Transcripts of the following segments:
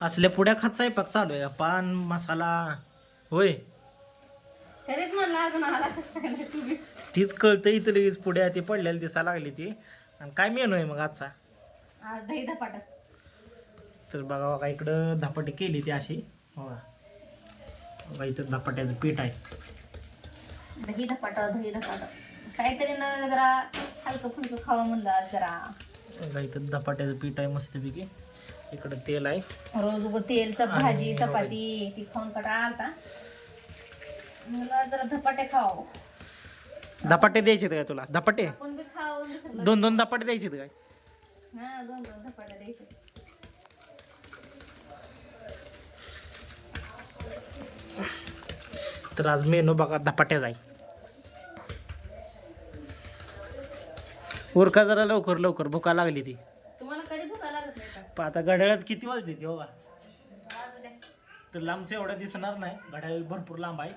असल्या पुड्या खात स्वयंपाक चालू आहे. पान मसाला होय. तरीच म्हणलं अजून आला कसं काय नाही तुम्ही? तीच कळतं इथं लगेच पुड्या ती पडलेली दिसायला लागली ती. आणि काय मेनू आहे मग आजचा? आज दही धपाटा. तर बघा बघा इकडं धपाटी केली ती अशी. हो बघा इथं धपाट्याचं पीठ आहे. दही धपाटा दही धपाटा. काहीतरी न जरा हलकं फुलकं खावं म्हणलं आज जरा. बघा इथं धपाट्याचं पीठ आहे मस्तपैकी. इकडं तेल आहे. रोज उगं तेल भाजी चपाती ती खाऊन कटाळा आलता. मला जरा धपाटे खाव. धपाटे द्यायचे काय तुला? धपाटे? आपण बी खावं दुसरं दोन दोन धपाटे द्यायचे काय? हा दोन दोन धपाटे द्यायचे तर आज मेनू बघा धपाट्याचा आहे. उरका जरा लवकर लवकर. भुका लागली ती तुम्हाला कधी भुका लागत नाही का पण आता घड्याळात किती वाजली ती बघा द्या तर लांबचं एवढं दिसणार नाही. घड्याळ भरपूर लांब आहे.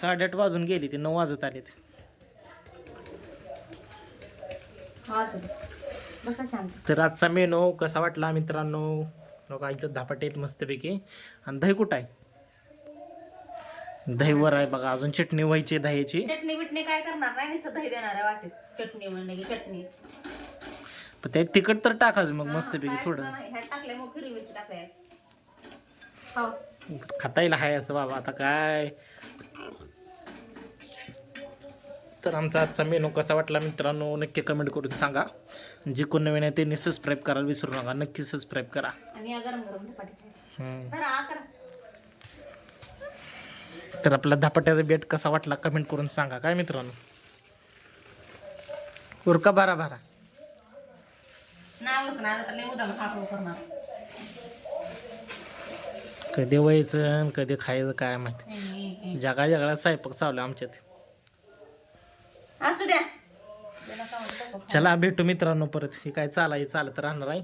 साडेआठ वाजून गेली ती नऊ वाजत आले तर आजचा मेनू कसा वाटला मित्रांनो? बघा इथं धपाटे आहेत मस्तपैकी. आणि दही कुठं आहे? दही वर आहे बघा अजून चटणी व्हायची दह्याची. चटणी बिटणी काय करणार? नाही दही देणार आहे वाटेत. चटणी चटणी. पण त्यात तिखट तर टाकायचं मग मस्तपैकी थोडं. टाकले मग हिरवी मिरची हो. खाता येईल हाय असं बाबा आता काय? तर आमचा आजचा मेनू कसा वाटला मित्रांनो नक्की कमेंट करून सांगा. जे कोण नवीन आहे त्यांनी सबस्क्राईब करायला विसरू नका नक्की सबस्क्राईब करा. आणि या गरम गरम धपाटे खायला. हम्म. तर आ करा. तर आपला धपाट्याचा बेट कसा वाटला कमेंट करून सांगा काय मित्रांनो? उरका बारा बारा. नाही उरकणार आता लय उद्या हाटू करणार. कधी व्हायचं आणि कधी खायचं काय माहिती. जगा जगाला स्वयंपाक चालू आहे आमच्यात. असू द्या. त्याला काय म्हणतो बघ. चला भेटू मित्रांनो परत. हे काय चालाय चालत राहणार आहे.